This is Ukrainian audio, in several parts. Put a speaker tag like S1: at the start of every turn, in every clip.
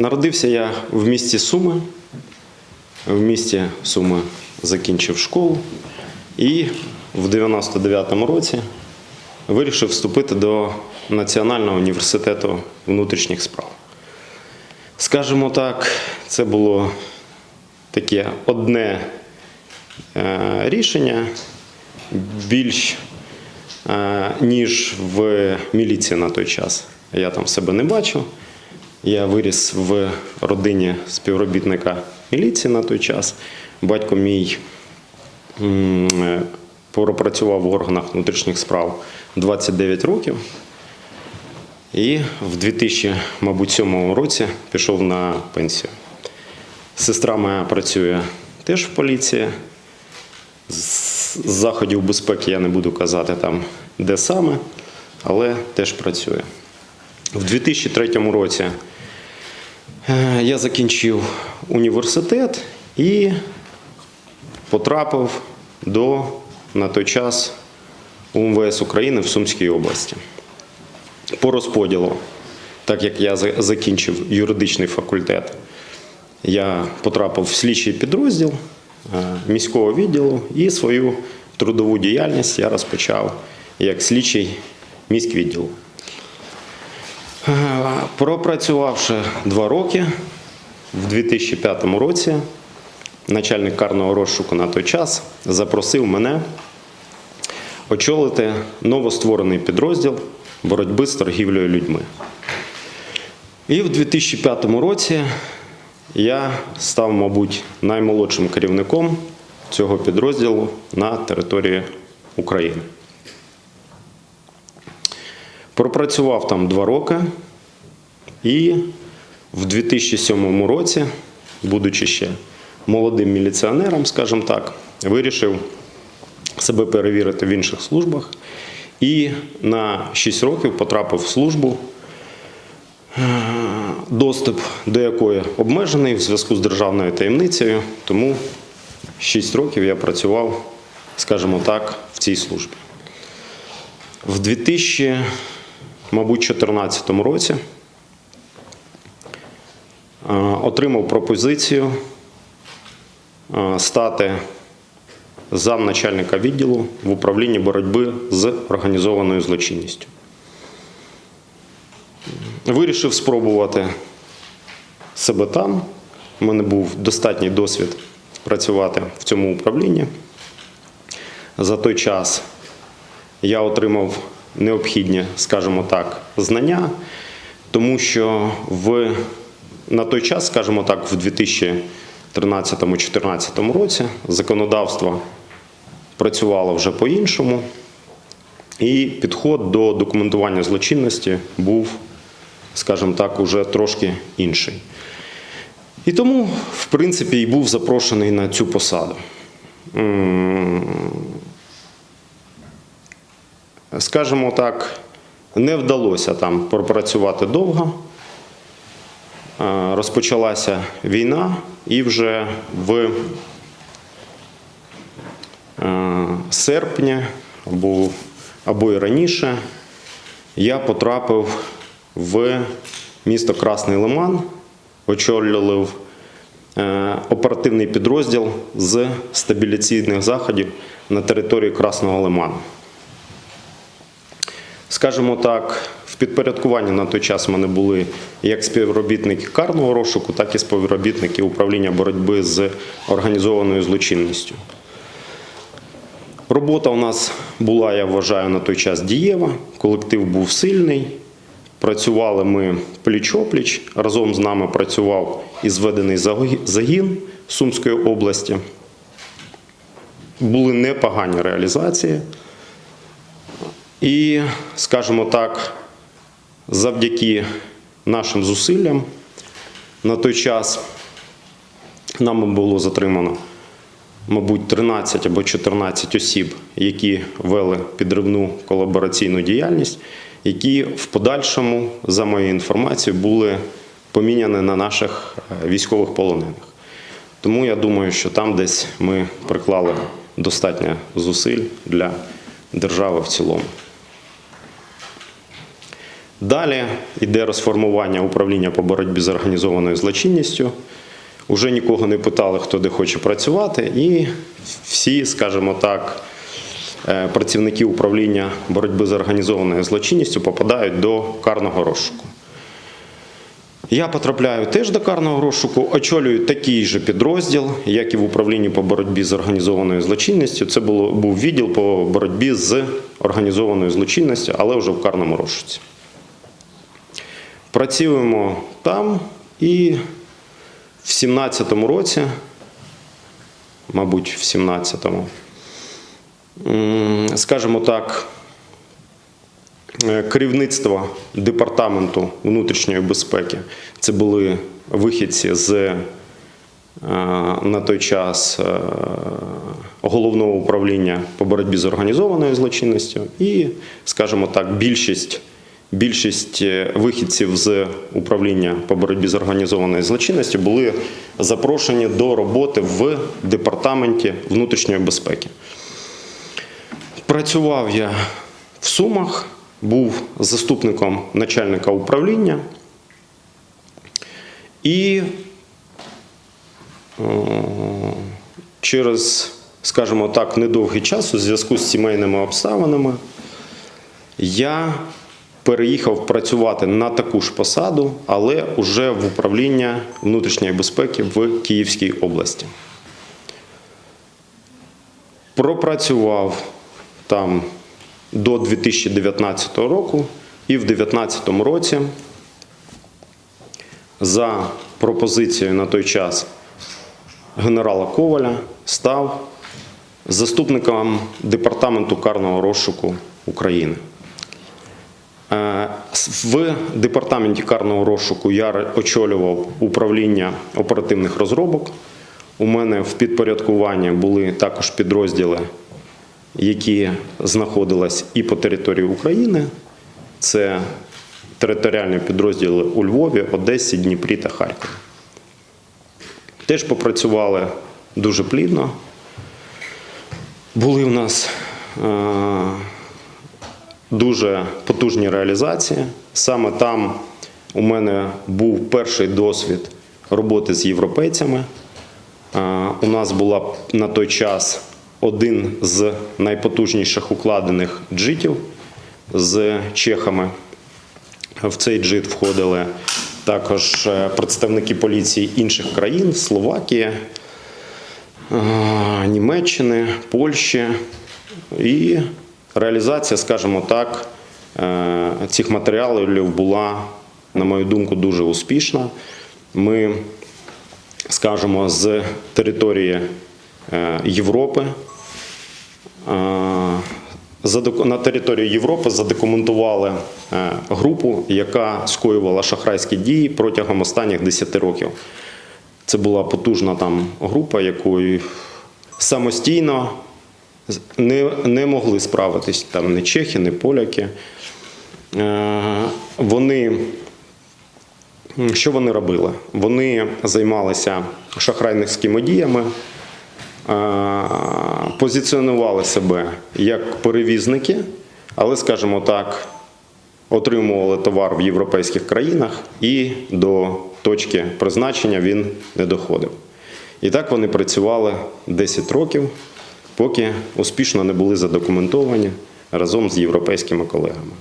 S1: Народився я в місті Суми. В місті Суми закінчив школу і в 99-му році вирішив вступити до Національного університету внутрішніх справ. Скажімо так, це було таке одне е, рішення більш е, ніж в міліції на той час. Я там себе не бачив. Я виріс в родині співробітника міліції на той час. Батько мій е, пропрацював в органах внутрішніх справ 29 років. І в 2007 році пішов на пенсію. Сестра моя працює теж в поліції. З заходів безпеки я не буду казати там, де саме, але теж працює. В 2003 році я закінчив університет і потрапив до на той час УМВС України в Сумській області. По розподілу, так як я закінчив юридичний факультет, я потрапив в слідчий підрозділ е, міського відділу і свою трудову діяльність я розпочав як слідчий міськвідділу. Пропрацювавши два роки, в 2005 році начальник карного розшуку на той час запросив мене очолити новостворений підрозділ боротьби з торгівлею людьми. І в 2005 році я став, мабуть, наймолодшим керівником цього підрозділу на території України. Пропрацював там два роки. І в 2007 році, будучи ще молодим міліціонером, скажімо так, вирішив себе перевірити в інших службах. І на 6 років потрапив в службу, е, доступ до якої обмежений в зв'язку з державною таємницею, тому 6 років я працював, скажімо так, в цій службі. В 2014 році е, отримав пропозицію е, стати замначальника відділу в управлінні боротьби з організованою злочинністю. Вирішив спробувати себе там. У мене був достатній досвід працювати в цьому управлінні. За той час я отримав необхідні, скажімо так, знання, тому що в, на той час, скажімо так, в 2013-2014 році законодавство працювало вже по-іншому, і підход до документування злочинності був, скажімо так, уже трошки інший. І тому, в принципі, і був запрошений на цю посаду. Скажімо так, не вдалося там пропрацювати довго. Е, Розпочалася війна, і вже в е, серпні або, або і раніше я потрапив в місто Красний Лиман, очолював е, оперативний підрозділ з стабіляційних заходів на території Красного Лиману. Скажімо так, в підпорядкуванні на той час в мене були як співробітники карного розшуку, так і співробітники управління боротьби з організованою злочинністю. Робота у нас була, я вважаю, на той час дієва. Колектив був сильний. Працювали ми пліч-опліч. Разом з нами працював і зведений загін Сумської області. Були непогані реалізації. І, скажімо так, завдяки нашим зусиллям на той час нами було затримано, мабуть, 13 або 14 осіб, які вели підривну колабораційну діяльність, які в подальшому, за моєю інформацією, були поміняні на наших е, військових полонених. Тому я думаю, що там десь ми приклали достатньо зусиль для держави в цілому. Далі йде розформування управління по боротьбі з організованою злочинністю. Уже нікого не питали, хто де хоче працювати, і всі, скажімо так, е, працівники управління боротьби з організованою злочинністю попадають до карного розшуку. Я потрапляю теж до карного розшуку, очолюю такий же підрозділ, як і в управлінні по боротьбі з організованою злочинністю. Це було, був відділ по боротьбі з організованою злочинністю, але вже в карному розшуці. Працюємо там і в 17-му році, мабуть, в 17-му, м, скажімо так, Е, керівництво департаменту внутрішньої безпеки. Це були вихідці з е, на той час е, головного управління по боротьбі з організованою злочинністю і, скажімо так, більшість. Більшість е, вихідців з управління по боротьбі з організованою злочинністю були запрошені до роботи в департаменті внутрішньої безпеки. Працював я в Сумах, був заступником начальника управління і е, через, скажімо так, недовгий час у зв'язку з сімейними обставинами я переїхав працювати на таку ж посаду, але вже в управління внутрішньої безпеки в Київській області. Пропрацював там до 2019 року і в 2019 році за пропозицією на той час генерала Коваля став заступником департаменту карного розшуку України. Е, В департаменті карного розшуку я очолював управління оперативних розробок. У мене в підпорядкуванні були також підрозділи, які знаходились і по території України. Це територіальні підрозділи у Львові, Одесі, Дніпрі та Харкові. Теж попрацювали дуже плідно. Були в нас е, дуже потужні реалізації. Саме там у мене був перший досвід роботи з європейцями. У нас була на той час один з найпотужніших укладених джитів з чехами. В цей джит входили також е, представники поліції інших країн Словакії, е, Німеччини, Польщі. І реалізація, скажімо так, е, цих матеріалів була, на мою думку, дуже успішна. Ми, скажімо, з території е, Європи е, на території Європи задокументували групу, яка скоювала шахрайські дії протягом останніх 10 років. Це була потужна там група, якою самостійно не, не могли справитись там ні чехи, ні поляки. Е, Вони що вони робили? Вони займалися шахрайницькими діями, е, позиціонували себе як перевізники, але, скажімо так, отримували товар в європейських країнах і до точки призначення він не доходив. І так вони працювали 10 років, поки успішно не були задокументовані разом з європейськими колегами.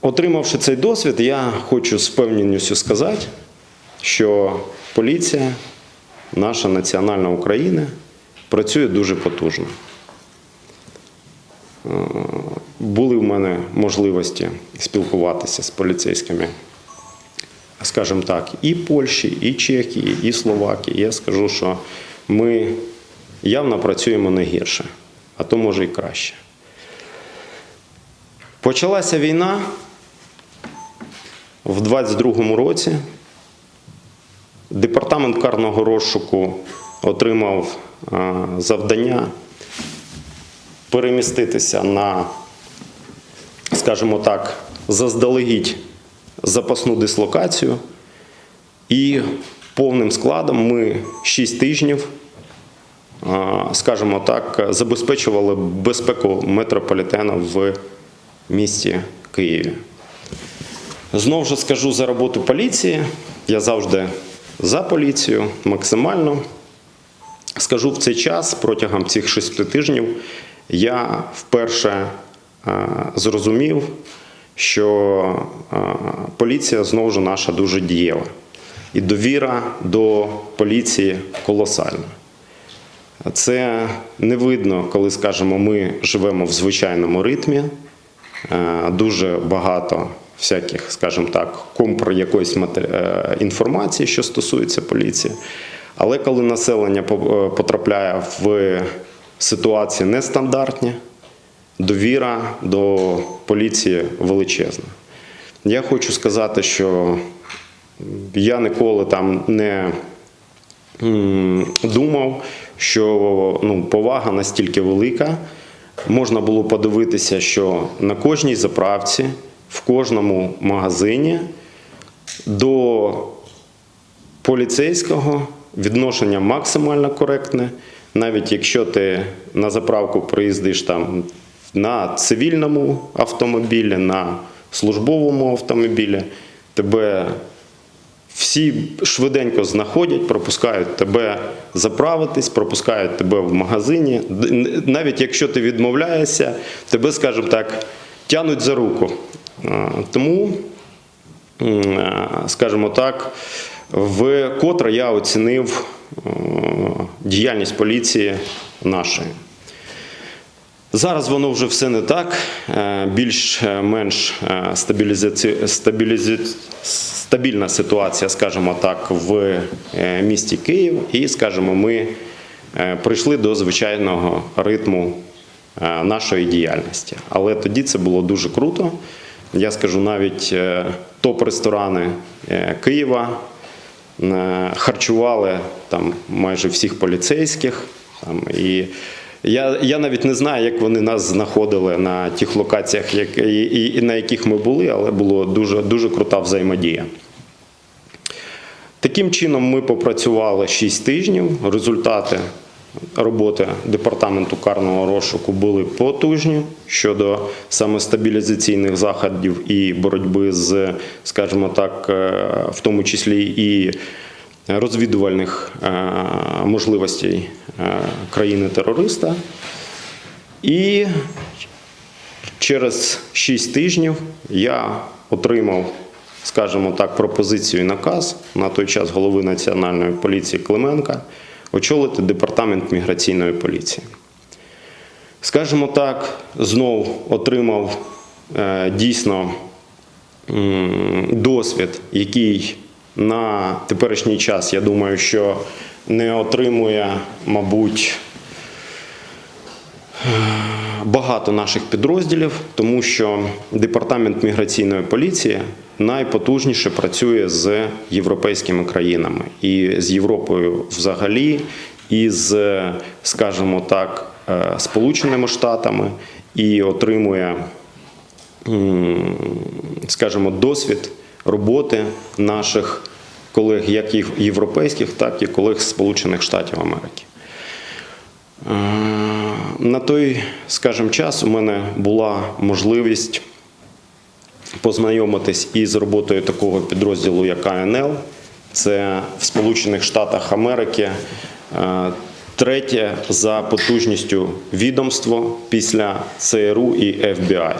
S1: Отримавши цей досвід, я хочу з певністю сказати, що поліція, наша національна Україна, працює дуже потужно. Е, Були в мене можливості спілкуватися з поліцейськими, скажімо так, і Польщі, і Чехії, і Словакії. Я скажу, що ми явно працюємо не гірше, а то може і краще. Почалася війна в 22-му році. Департамент карного розшуку отримав завдання переміститися на, скажімо так, заздалегідь запасну дислокацію. І повним складом ми 6 тижнів, скажімо так, забезпечували безпеку метрополітену в місті Києві. Знову ж скажу за роботу поліції. Я завжди за поліцію максимально. Скажу в цей час протягом цих шести тижнів я вперше е, зрозумів, що е, поліція знову ж наша дуже дієва. І довіра до поліції колосальна. Це не видно, коли скажемо, ми живемо в звичайному ритмі. Е, Дуже багато всяких, скажімо так, компр якоїсь е, інформації, що стосується поліції. Але коли населення е, потрапляє в ситуації нестандартні, довіра до поліції величезна. Я хочу сказати, що я ніколи там не думав, що ну, повага настільки велика. Можна було подивитися, що на кожній заправці, в кожному магазині до поліцейського відношення максимально коректне. Навіть якщо ти на заправку приїздиш там на цивільному автомобілі, на службовому автомобілі, тебе всі швиденько знаходять, пропускають тебе заправитись, пропускають тебе в магазині. Навіть якщо ти відмовляєшся, тебе, скажімо так, тянуть за руку. Тому, скажімо так, вкотре я оцінив е, діяльність поліції нашої. Зараз воно вже все не так. Е, Більш-менш стабілізаці... стабільна ситуація, скажімо так, в е, місті Київ. І, скажімо, ми е, прийшли до звичайного ритму е, нашої діяльності. Але тоді це було дуже круто. Я скажу навіть топ-ресторани Києва харчували там майже всіх поліцейських. Там, і я, я навіть не знаю, як вони нас знаходили на тих локаціях, як, і, і, і на яких ми були, але була дуже, дуже крута взаємодія. Таким чином, ми попрацювали 6 тижнів. Результати роботи департаменту карного розшуку були потужні щодо саме стабілізаційних заходів і боротьби з, скажімо так, е, в тому числі і розвідувальних е, можливостей е, країни-терориста. І через 6 тижнів я отримав, скажімо так, пропозицію і наказ на той час голови Національної поліції Клименка очолити департамент міграційної поліції. Скажімо так, знов отримав е, дійсно досвід, який на теперішній час, я думаю, що не отримує, мабуть, багато наших підрозділів, тому що департамент міграційної поліції найпотужніше працює з європейськими країнами і з Європою взагалі, і з, скажімо так, е, Сполученими Штатами, і отримує, скажімо, досвід роботи наших колег, як європейських, так і колег з Сполучених Штатів Америки. Е, На той, скажімо, час у мене була можливість познайомитись із роботою такого підрозділу, як АНЛ. Це в Сполучених Штатах Америки е, третє за потужністю відомство після ЦРУ і ФБІ. Е,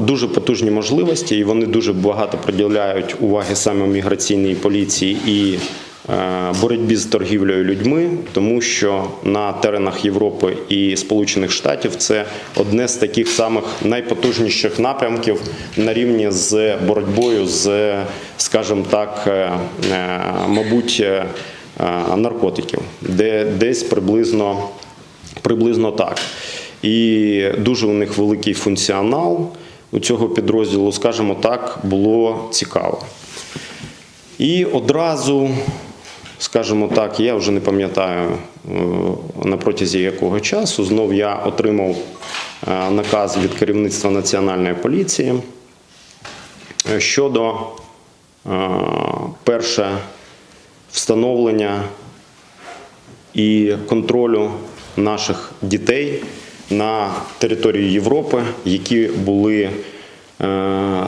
S1: Дуже потужні можливості, і вони дуже багато приділяють уваги саме міграційній поліції і боротьбі з торгівлею людьми, тому що на теренах Європи і Сполучених Штатів це одне з таких самих найпотужніших напрямків на рівні з боротьбою з, скажімо так, е, е, мабуть, е, е, наркотиків, де десь приблизно, приблизно так. І дуже у них великий функціонал у цього підрозділу, скажімо так, було цікаво. І одразу, скажімо так, я вже не пам'ятаю е, на протязі якого часу, знов я отримав е, наказ від керівництва Національної поліції е, щодо перше встановлення і контролю наших дітей на територію Європи, які були,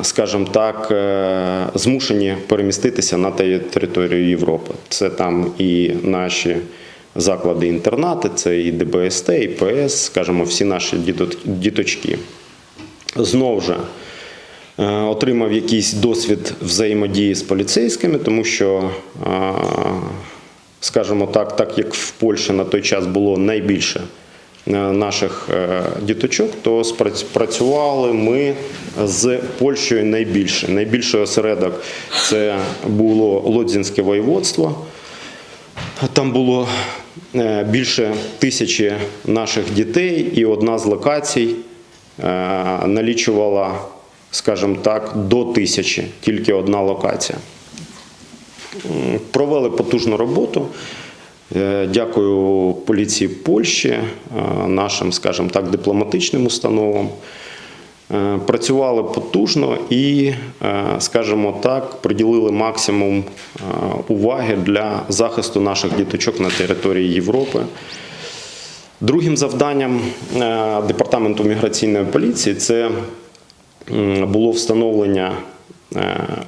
S1: скажімо так, е, змушені переміститися на територію Європи. Це там і наші заклади інтернати, це і ДБСТ, і ПС, скажімо, всі наші діточки. Знову ж е, отримав якийсь досвід взаємодії з поліцейськими, тому що, е, скажімо так, так як в Польщі на той час було найбільше е, наших е, діточок, то спрац- працювали ми з Польщею найбільше. Найбільший осередок це було Лодзінське воєводство. Там було е, більше тисячі наших дітей, і одна з локацій е, налічувала, скажімо так, до тисячі, тільки одна локація. Провели потужну роботу. Е, Дякую поліції Польщі, е, нашим, скажімо так, дипломатичним установам. Е, Працювали потужно і, скажімо так, приділили максимум уваги для захисту наших діточок на території Європи. Другим завданням департаменту міграційної поліції це було встановлення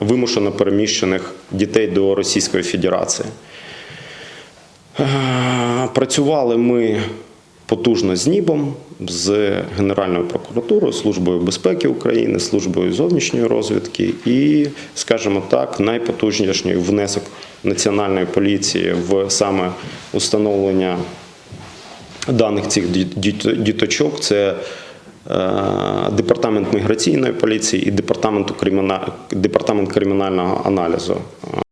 S1: вимушено переміщених дітей до Російської Федерації. Е, Працювали ми потужно з НІБом, з Генеральною прокуратурою, Службою безпеки України, Службою зовнішньої розвідки і, скажімо так, найпотужніший внесок Національної поліції в саме установлення даних цих діт- діт- діточок. Це е, департамент міграційної поліції і департамент кримінального аналізу.